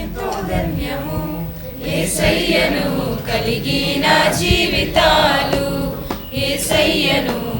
ఎంతో ధన్యము. ఏసయ్యను కలిగిన జీవితాలు. ఏసయ్యను